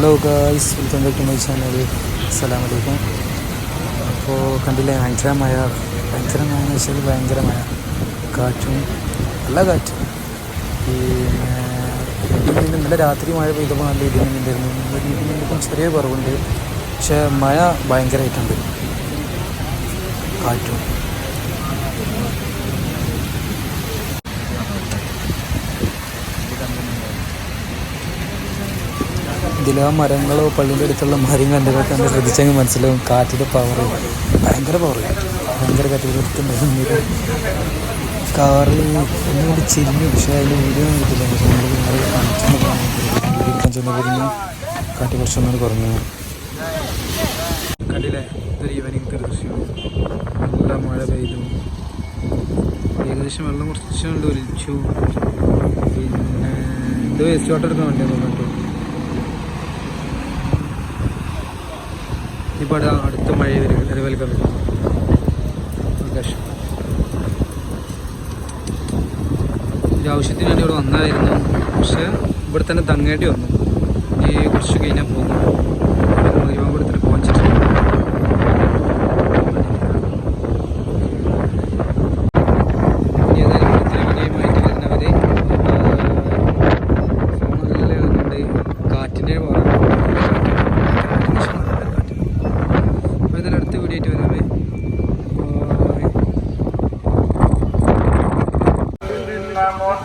Hello guys welcome back to my channel അസ്സലാം വലൈക്കും അപ്പോൾ കണ്ടില്ലേ ഭയങ്കര മഴ. ഭയങ്കര മഴ എന്ന് വെച്ചാൽ ഭയങ്കര മഴ. കാറ്റും നല്ല കാറ്റ്. പിന്നെ ഇടിമിന്നൽ ഇന്നലെ രാത്രി മഴ പെയ്തപ്പോൾ നല്ല ഇടിമിന്നുണ്ടായിരുന്നു ഇന്നലെ ഇടിമിന്നിപ്പം ചെറിയ കുറവുണ്ട്. പക്ഷേ മഴ ഭയങ്കരമായിട്ടുണ്ട് കാറ്റും. ഇതിലെ മരങ്ങളോ പള്ളിന്റെ അടുത്തുള്ള മരം കണ്ടൊക്കെ കണ്ട് ശ്രദ്ധിച്ചെങ്കിൽ മനസ്സിലാവും കാറ്റിന്റെ പവർ ഭയങ്കര പവർ ഭയങ്കര കാറ്റിന്റെ കാറിൽ കാറ് ഒന്നുകൂടി ചിരിഞ്ഞു. പക്ഷേ അതിൽ വീഡിയോ കിട്ടില്ല കാറ്റ് കുറച്ചൊന്നും കുറഞ്ഞു. കണ്ടില്ലേ? ഇതൊരു ഈവനിങ് ദൃശ്യം നല്ല മഴ പെയ്തു. ഏകദേശം വെള്ളം കുറച്ചുകൊണ്ട് ഒലിച്ചു. പിന്നെ ഇത് വേസ്റ്റ് വാട്ടർ എടുക്കാൻ വേണ്ടി തോന്നിട്ടു ഇപ്പോൾ അടുത്ത മഴ വരും ആകാശം ഒരു ആവശ്യത്തിന് വേണ്ടി ഇവിടെ വന്നായിരുന്നു. പക്ഷേ ഇവിടെ തന്നെ തങ്ങേണ്ടി വന്നു. ഈ കുറച്ച് കഴിഞ്ഞാൽ പോകും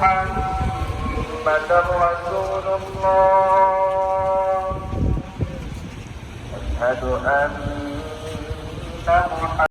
محمد رسول الله. أشهد أن محمد